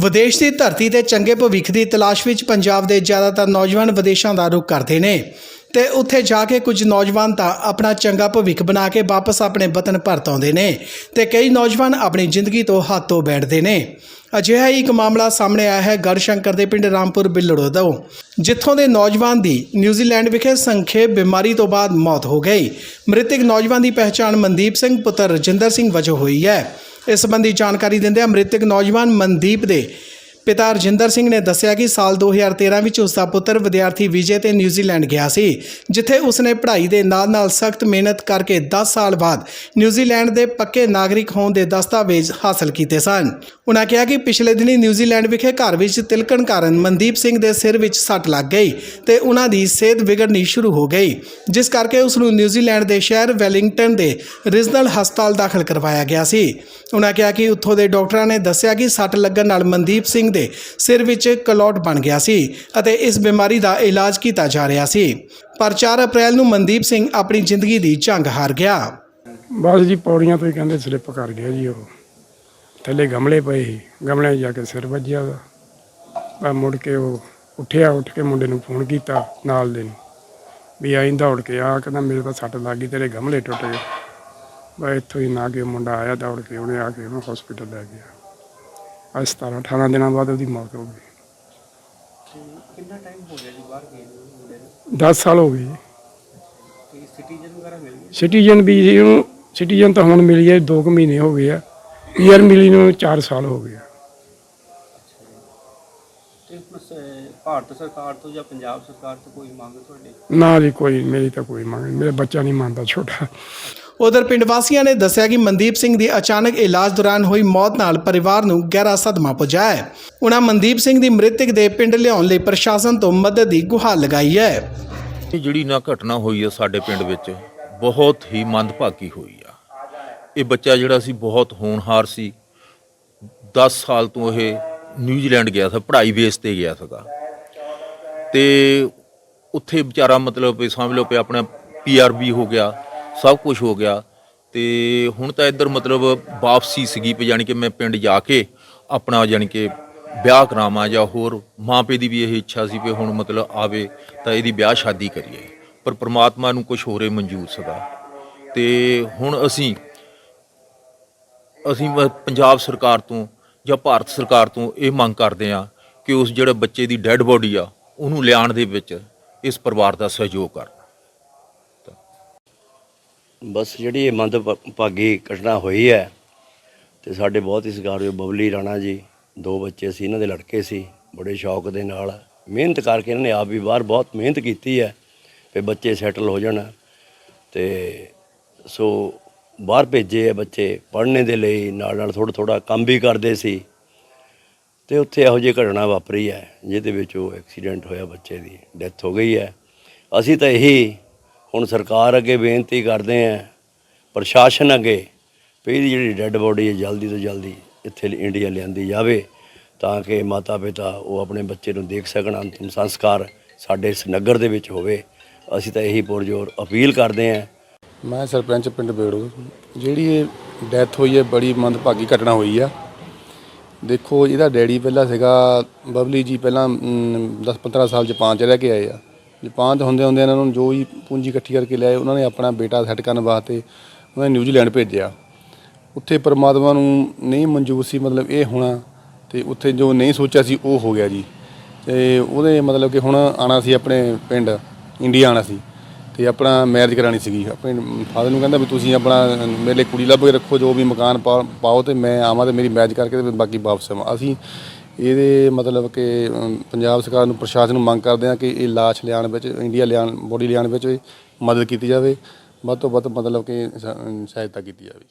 ਵਿਦੇਸ਼ ਦੀ ਧਰਤੀ ਤੇ ਚੰਗੇ ਭਵਿੱਖ ਦੀ ਤਲਾਸ਼ ਵਿੱਚ ਪੰਜਾਬ ਦੇ ਜ਼ਿਆਦਾਤਰ ਨੌਜਵਾਨ ਵਿਦੇਸ਼ਾਂ ਦਾ ਰੁਖ ਕਰਦੇ ਨੇ। ਤੇ ਉੱਥੇ ਜਾ ਕੇ ਕੁਝ ਨੌਜਵਾਨ ਤਾਂ ਆਪਣਾ ਚੰਗਾ ਭਵਿੱਖ ਬਣਾ ਕੇ ਵਾਪਸ ਆਪਣੇ ਵਤਨ ਪਰਤ ਆਉਂਦੇ ਨੇ ਤੇ ਕਈ ਨੌਜਵਾਨ ਆਪਣੀ ਜ਼ਿੰਦਗੀ ਤੋਂ ਹੱਥ ਧੋ ਬੈਠਦੇ ਨੇ। ਅਜਿਹਾ ਹੀ ਇੱਕ ਮਾਮਲਾ ਸਾਹਮਣੇ ਆਇਆ ਹੈ ਗੜਸ਼ੰਕਰ ਦੇ ਪਿੰਡ ਰਾਮਪੁਰ ਬਿੱਲੜੋ ਤੋਂ, ਜਿੱਥੋਂ ਦੇ ਨੌਜਵਾਨ ਦੀ ਨਿਊਜ਼ੀਲੈਂਡ ਵਿਖੇ ਸੰਖੇਪ ਬਿਮਾਰੀ ਤੋਂ ਬਾਅਦ ਮੌਤ ਹੋ ਗਈ। ਮ੍ਰਿਤਕ ਨੌਜਵਾਨ ਦੀ ਪਹਿਚਾਣ ਮਨਦੀਪ ਸਿੰਘ ਪੁੱਤਰ ਰਜਿੰਦਰ ਸਿੰਘ ਵਜੋਂ ਹੋਈ ਹੈ। ਇਸ ਸੰਬੰਧੀ ਜਾਣਕਾਰੀ ਦਿੰਦਿਆਂ ਮ੍ਰਿਤਕ ਨੌਜਵਾਨ ਮਨਦੀਪ ਦੇ ਪਿਤਾ ਰਜਿੰਦਰ ਸਿੰਘ ਨੇ ਦੱਸਿਆ ਕਿ ਸਾਲ 2013 ਵਿੱਚ ਉਸ ਦਾ ਪੁੱਤਰ ਵਿਦਿਆਰਥੀ ਵਿਜੇ ਤੇ ਨਿਊਜ਼ੀਲੈਂਡ ਗਿਆ ਸੀ, ਜਿੱਥੇ ਉਸਨੇ ਪੜ੍ਹਾਈ ਦੇ ਨਾਲ-ਨਾਲ ਸਖਤ ਮਿਹਨਤ ਕਰਕੇ 10 ਸਾਲ ਬਾਅਦ ਨਿਊਜ਼ੀਲੈਂਡ ਦੇ ਪੱਕੇ ਨਾਗਰਿਕ ਹੋਣ ਦੇ ਦਸਤਾਵੇਜ਼ ਹਾਸਲ ਕੀਤੇ ਸਨ। ਉਨ੍ਹਾਂ ਕਿਹਾ ਕਿ ਪਿਛਲੇ ਦਿਨੀ ਨਿਊਜ਼ੀਲੈਂਡ ਵਿਖੇ ਘਰ ਵਿੱਚ ਤਿਲਕਣ ਕਾਰਨ ਮਨਦੀਪ ਸਿੰਘ ਦੇ ਸਿਰ ਵਿੱਚ ਸੱਟ ਲੱਗ ਗਈ ਤੇ ਉਹਨਾਂ ਦੀ ਸਿਹਤ ਵਿਗੜਨੀ ਸ਼ੁਰੂ ਹੋ ਗਈ, ਜਿਸ ਕਰਕੇ ਉਸ ਨੂੰ ਨਿਊਜ਼ੀਲੈਂਡ ਦੇ ਸ਼ਹਿਰ ਵੈਲਿੰਗਟਨ ਦੇ ਰੀਜਨਲ ਹਸਪਤਾਲ ਦਾਖਲ ਕਰਵਾਇਆ ਗਿਆ ਸੀ। ਉਨ੍ਹਾਂ ਕਿਹਾ ਕਿ ਉੱਥੋਂ ਦੇ ਡਾਕਟਰਾਂ ਨੇ ਦੱਸਿਆ ਕਿ ਸੱਟ ਲੱਗਣ ਨਾਲ ਮਨਦੀਪ ਸਿੰਘ ਦੇ ਸਿਰ ਵਿੱਚ ਕਲੌਟ ਬਣ ਗਿਆ ਸੀ ਅਤੇ ਇਸ ਬਿਮਾਰੀ ਦਾ ਇਲਾਜ ਕੀਤਾ ਜਾ ਰਿਹਾ ਸੀ। ਪਰ 4 ਅਪ੍ਰੈਲ ਨੂੰ ਮਨਦੀਪ ਸਿੰਘ ਆਪਣੀ ਜ਼ਿੰਦਗੀ ਦੀ ਜੰਗ ਹਾਰ ਗਿਆ। ਬਸ ਜੀ, ਪੌੜੀਆਂ ਤੋਂ ਹੀ ਕਹਿੰਦੇ ਸਲਿੱਪ ਕਰ ਗਿਆ ਜੀ ਉਹ। ਥੱਲੇ ਗਮਲੇ ਪਏ ਸੀ। ਗਮਲਿਆਂ ਜਾ ਕੇ ਸਿਰ ਵੱਜਿਆ ਉਹਦਾ। ਮੈਂ ਮੁੜ ਕੇ ਉਹ ਉੱਠਿਆ, ਉੱਠ ਕੇ ਮੁੰਡੇ ਨੂੰ ਫੋਨ ਕੀਤਾ ਨਾਲ ਦੇ ਨੂੰ। ਵੀ ਆਈਂ ਦੌੜ ਕੇ ਆ। ਕਹਿੰਦਾ, ਮੇਰੇ ਤਾਂ ਸੱਟ ਲੱਗ ਗਈ, ਤੇਰੇ ਗਮਲੇ ਟੁੱਟ ਗਏ। ਬਸ ਇੱਥੋਂ ਹੀ ਨਾ ਕੇ ਮੁੰਡਾ ਆਇਆ, ਦੌੜ ਕੇ ਉਹਨੇ ਆ ਕੇ ਉਹਨੂੰ ਹਸਪੀਟਲ ਲੈ ਗਿਆ। ਅੱਜ 17 18 ਦਿਨਾਂ ਬਾਅਦ ਉਹਦੀ ਮੌਤ ਹੋ ਗਈ। ਕਿੰਨਾ ਟਾਈਮ ਹੋ ਗਿਆ ਜੀ ਬਾਹਰ ਗਏ ਨੂੰ ਮੁੰਡੇ ਨੂੰ? 10 ਸਾਲ ਹੋ ਗਏ ਜੀ। ਸਿਟੀਜ਼ਨ ਵਗੈਰਾ ਮਿਲ ਗਏ? ਸਿਟੀਜ਼ਨ ਵੀ ਜੀ ਉਹਨੂੰ ਸਿਟੀਜ਼ਨ ਤਾਂ ਹੁਣ ਮਿਲੀ ਹੈ 2 ਮਹੀਨੇ ਹੋ ਗਏ ਆ। ਪੀਆਰ ਮਿਲੀ ਨੂੰ 4 ਸਾਲ ਹੋ ਗਏ ਆ ਤੇ ਬਸ, ਅਹ, ਭਾਰਤ ਸਰਕਾਰ ਤੋਂ ਜਾਂ ਪੰਜਾਬ ਸਰਕਾਰ ਤੋਂ ਕੋਈ ਮੰਗ ਤੁਹਾਡੇ? ਨਾ ਜੀ ਕੋਈ ਮੇਰੀ ਤਾਂ ਕੋਈ ਮੰਗ ਨਹੀਂ ਮੇਰਾ ਬੱਚਾ ਨਹੀਂ ਮੰਨਦਾ ਛੋਟਾ। ਉਧਰ ਪਿੰਡ ਵਾਸੀਆਂ ਨੇ ਦੱਸਿਆ ਕਿ ਮਨਦੀਪ ਸਿੰਘ ਦੀ ਅਚਾਨਕ ਇਲਾਜ ਦੌਰਾਨ ਹੋਈ ਮੌਤ ਨਾਲ ਪਰਿਵਾਰ ਨੂੰ ਗਹਿਰਾ ਸਦਮਾ ਪਹੁੰਚਿਆ ਹੈ। ਉਹਨਾਂ ਮਨਦੀਪ ਸਿੰਘ ਦੀ ਮ੍ਰਿਤਕ ਦੇ ਪਿੰਡ ਲਿਆਉਣ ਲਈ ਪ੍ਰਸ਼ਾਸਨ ਤੋਂ ਮਦਦ ਦੀ ਗੁਹਾਰ ਲਗਾਈ ਹੈ। ਇਹ ਜਿਹੜੀ ਨਾ ਘਟਨਾ ਹੋਈ ਹੈ ਸਾਡੇ ਪਿੰਡ ਵਿੱਚ ਬਹੁਤ ਹੀ ਮੰਦਭਾਗੀ ਹੋਈ ਆ। ਇਹ ਬੱਚਾ ਜਿਹੜਾ ਸੀ ਬਹੁਤ ਹੋਣਹਾਰ ਸੀ। 10 ਸਾਲ ਤੋਂ ਇਹ ਨਿਊਜ਼ੀਲੈਂਡ ਗਿਆ ਸੀ ਪੜ੍ਹਾਈ ਬੇਸ ਤੇ ਗਿਆ ਸੀਗਾ। ਤੇ ਉੱਥੇ ਵਿਚਾਰਾ ਮਤਲਬ ਵੀ ਸਮਝ ਲਓ ਕਿ ਆਪਣਾ ਪੀਆਰਬੀ ਹੋ ਗਿਆ, ਸਭ ਕੁਝ ਹੋ ਗਿਆ। ਤੇ ਹੁਣ ਤਾਂ ਇੱਧਰ ਮਤਲਬ ਵਾਪਸੀ ਸੀਗੀ ਵੀ ਜਾਣੀ ਕਿ ਮੈਂ ਪਿੰਡ ਜਾ ਕੇ ਆਪਣਾ ਜਾਣੀ ਕਿ ਵਿਆਹ ਕਰਾਵਾਂ ਜਾਂ ਹੋਰ ਮਾਂ ਪਿਓ ਦੀ ਵੀ ਇਹ ਇੱਛਾ ਸੀ ਵੀ ਹੁਣ ਮਤਲਬ ਆਵੇ ਤਾਂ ਇਹਦੀ ਵਿਆਹ ਸ਼ਾਦੀ ਕਰੀਏ। ਪਰ ਪ੍ਰਮਾਤਮਾ ਨੂੰ ਕੁਝ ਹੋਰੇ ਮਨਜ਼ੂਰ ਸੀਗਾ। ਤੇ ਹੁਣ ਅਸੀਂ ਅਸੀਂ ਮ- ਪੰਜਾਬ ਸਰਕਾਰ ਤੋਂ ਜਾਂ ਭਾਰਤ ਸਰਕਾਰ ਤੋਂ ਇਹ ਮੰਗ ਕਰਦੇ ਆ ਕਿ ਉਸ ਜਿਹੜੇ ਬੱਚੇ ਦੀ ਡੈੱਡ ਬੋਡੀ ਆ ਉਹਨੂੰ ਲਿਆਉਣ ਦੇ ਵਿੱਚ ਇਸ ਪਰਿਵਾਰ ਦਾ ਸਹਿਯੋਗ ਕਰਨ। ਬਸ ਜਿਹੜੀ ਇਹ ਮੰਦਭਾਗੀ ਘਟਨਾ ਹੋਈ ਹੈ ਤੇ ਸਾਡੇ ਬਹੁਤ ਹੀ ਸਤਿਕਾਰਯੋਗ ਬਬਲੀ ਰਾਣਾ ਜੀ, ਦੋ ਬੱਚੇ ਸੀ, ਇਹਨਾਂ ਦੇ ਲੜਕੇ ਸੀ, ਬੜੇ ਸ਼ੌਕ ਦੇ ਨਾਲ, ਮਿਹਨਤ ਕਰਕੇ ਇਹਨਾਂ ਨੇ ਆਪ ਵੀ ਬਾਹਰ ਬਹੁਤ ਮਿਹਨਤ ਕੀਤੀ ਹੈ, ਵੀ ਬੱਚੇ ਸੈਟਲ ਹੋ ਜਾਣ। ਤੇ ਸੋ ਬਾਹਰ ਭੇਜੇ ਆ ਬੱਚੇ ਪੜ੍ਹਨੇ ਦੇ ਲਈ ਨਾਲ ਨਾਲ ਥੋੜਾ ਥੋੜਾ ਕੰਮ ਵੀ ਕਰਦੇ ਸੀ। ਤੇ ਉੱਥੇ ਇਹੋ ਜਿਹੀ ਘਟਨਾ ਵਾਪਰੀ ਹੈ, ਜਿਹਦੇ ਵਿੱਚ ਉਹ ਐਕਸੀਡੈਂਟ ਹੋਇਆ ਬੱਚੇ ਦੀ ਡੈਥ ਹੋ ਗਈ ਹੈ। ਅਸੀਂ ਤਾਂ ਇਹੀ ਹੁਣ ਸਰਕਾਰ ਅੱਗੇ ਬੇਨਤੀ ਕਰਦੇ ਆਂ ਪ੍ਰਸ਼ਾਸਨ ਅੱਗੇ, ਵੀ ਇਹਦੀ ਜਿਹੜੀ ਡੈੱਡ ਬੋਡੀ ਹੈ, ਜਲਦੀ ਤੋਂ ਜਲਦੀ ਇੱਥੇ ਇੰਡੀਆ ਲਿਆਂਦੀ ਜਾਵੇ, ਤਾਂ ਕਿ ਮਾਤਾ ਪਿਤਾ ਉਹ ਆਪਣੇ ਬੱਚੇ ਨੂੰ ਦੇਖ ਸਕਣ, ਅੰਤਿਮ ਸੰਸਕਾਰ ਸਾਡੇ ਇਸ ਨਗਰ ਦੇ ਵਿੱਚ ਹੋਵੇ। ਅਸੀਂ ਤਾਂ ਇਹੀ ਪੁਰਜੋਰ ਅਪੀਲ ਕਰਦੇ ਆਂ ਮੈਂ ਸਰਪੰਚ ਪਿੰਡ ਬੇੜੂ, ਜਿਹੜੀ ਇਹ ਡੈਥ ਹੋਈ ਹੈ, ਬੜੀ ਮੰਦਭਾਗੀ ਘਟਨਾ ਹੋਈ ਆ। ਦੇਖੋ, ਇਹਦਾ ਡੈਡੀ ਪਹਿਲਾਂ ਸੀਗਾ, ਬਬਲੀ ਜੀ ਪਹਿਲਾਂ 10-15 ਸਾਲ ਜਾਪਾਨ ਚ ਰਹਿ ਕੇ ਆਏ ਆ। ਜਾਪਾਨ ਚ ਹੁੰਦੇ ਹੁੰਦੇ ਇਹਨਾਂ ਨੂੰ ਜੋ ਹੀ ਪੂੰਜੀ ਇਕੱਠੀ ਕਰਕੇ ਲਿਆਏ, ਉਹਨਾਂ ਨੇ ਆਪਣਾ ਬੇਟਾ ਸੈੱਟ ਕਰਨ ਵਾਸਤੇ ਉਹਨਾਂ ਨੇ ਨਿਊਜ਼ੀਲੈਂਡ ਭੇਜਿਆ। ਉੱਥੇ ਪਰਮਾਤਮਾ ਨੂੰ ਨਹੀਂ ਮਨਜ਼ੂਰ ਸੀ ਮਤਲਬ ਇਹ ਹੋਣਾ, ਤੇ ਉੱਥੇ ਜੋ ਨਹੀਂ ਸੋਚਿਆ ਸੀ ਉਹ ਹੋ ਗਿਆ ਜੀ। ਤੇ ਉਹਦੇ ਮਤਲਬ ਕਿ ਹੁਣ ਆਣਾ ਸੀ ਆਪਣੇ ਪਿੰਡ, ਇੰਡੀਆ ਆਣਾ ਸੀ। ਤੇ ਆਪਣਾ ਮੈਰਿਜ ਕਰਾਣੀ ਸੀਗੀ। ਆਪਣੇ ਫਾਦਰ ਨੂੰ ਕਹਿੰਦਾ ਵੀ ਤੁਸੀਂ ਆਪਣਾ ਮੇਰੇ ਲਈ ਕੁੜੀ ਲੱਭ ਕੇ ਰੱਖੋ ਜੋ ਵੀ ਮਕਾਨ ਪਾ- ਪਾਓ ਤੇ ਮੈਂ ਆਵਾਂ ਤੇ ਮੇਰੀ ਮੈਰਿਜ ਕਰਕੇ ਤੇ ਬਾਕੀ ਵਾਪਸ ਆਵਾਂ। ਅਸੀਂ ਇਹਦੇ ਮਤਲਬ ਕਿ ਅਮ, ਪੰਜਾਬ ਸਰਕਾਰ ਨੂੰ ਪ੍ਰਸ਼ਾਸਨ ਨੂੰ ਮੰਗ ਕਰਦੇ ਹਾਂ ਕਿ ਇਹ ਲਾਸ਼ ਲਿਆਉਣ ਵਿੱਚ ਇੰਡੀਆ ਲਿਆਉਣ ਬੋਡੀ ਲਿਆਉਣ ਵਿੱਚ ਮਦਦ ਕੀਤੀ ਜਾਵੇ। ਵੱਧ ਤੋਂ ਵੱਧ ਮਤਲਬ ਕਿ ਸ- ਸਹਾਇਤਾ ਕੀਤੀ ਜਾਵੇ।